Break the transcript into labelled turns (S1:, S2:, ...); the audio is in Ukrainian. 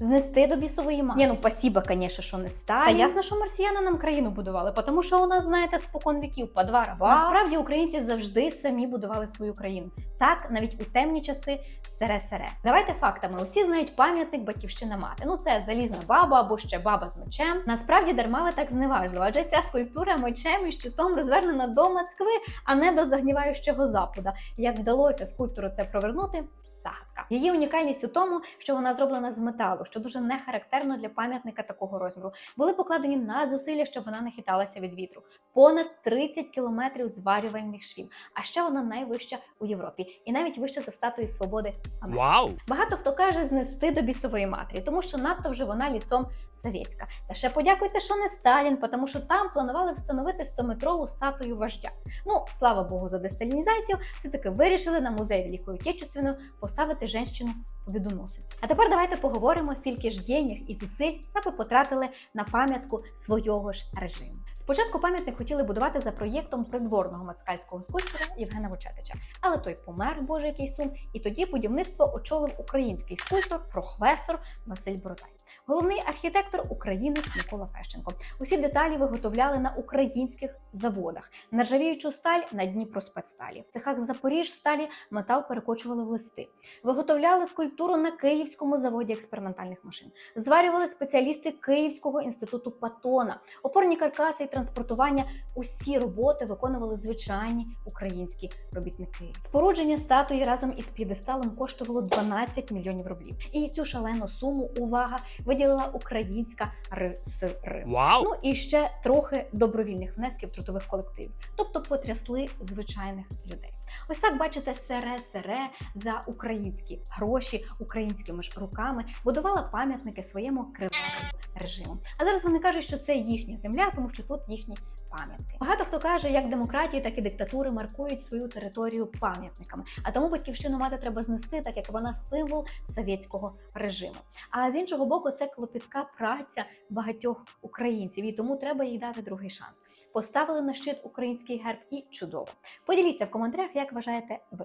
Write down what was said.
S1: Знести до бісової мати. Ні, ну спасіба, звісно, що не Сталін. Та ясно, що марсіяни нам країну будували, тому що у нас, знаєте, спокон віків по два раба. Насправді українці завжди самі будували свою країну. Так, навіть у темні часи сере-сере. Давайте фактами. Усі знають пам'ятник Батьківщина мати. Ну це залізна баба або ще баба з мечем. Насправді дармава так зневажливо, адже ця скульптура мечем і щитом розвернена до Москви, а не до загніваючого запада. Як вдалося скульптору це провернути? Загадка. Її унікальність у тому, що вона зроблена з металу, що дуже не характерно для пам'ятника такого розміру. Були покладені надзусилля, щоб вона не хиталася від вітру. Понад 30 кілометрів зварювальних швів. А ще вона найвища у Європі, і навіть вища за статуї свободи Америки.
S2: Вау!
S1: Багато хто каже знести до бісової матері, тому що надто вже вона ліцом совєтська. Та ще подякуйте, що не Сталін, тому що там планували встановити 100-метрову статую вождя. Ну, слава Богу, за десталінізацію, все таки вирішили на музей Великої Отечественної поставити женщину повідомосицю. А тепер давайте поговоримо, скільки ж денег і зусиль ви потратили на пам'ятку свого ж режиму. Спочатку пам'ятник хотіли будувати за проєктом придворного мацкальського скульптора Євгена Вочетича, але той помер, боже який сум, і тоді будівництво очолив український скульптор, прохвесор Василь Бородай. Головний архітектор українець Микола Фещенко. Усі деталі виготовляли на українських заводах. Нержавіючу сталь на Дніпроспецсталі. В цехах Запоріжсталі метал перекочували в листи. Виготовляли скульптуру на Київському заводі експериментальних машин. Зварювали спеціалісти Київського інституту Патона. Опорні каркаси і транспортування. Усі роботи виконували звичайні українські робітники. Спорудження статуї разом із п'єдесталом коштувало 12 мільйонів рублів. І цю шалену суму увага виділила українська РСР.
S2: Вау!
S1: Ну і ще трохи добровільних внесків трудових колективів, тобто потрясли звичайних людей. Ось так бачите, сере сере за українські гроші, українськими ж руками будувала пам'ятники своєму кривавому режиму. А зараз вони кажуть, що це їхня земля, тому що тут їхні пам'ятки. Багато хто каже, як демократії, так і диктатури маркують свою територію пам'ятниками. А тому батьківщину мати треба знести, так як вона символ совєтського режиму. А з іншого боку, це клопітка праця багатьох українців, і тому треба їй дати другий шанс. Поставили на щит український герб і чудово. Поділіться в коментарях, як вважаєте ви.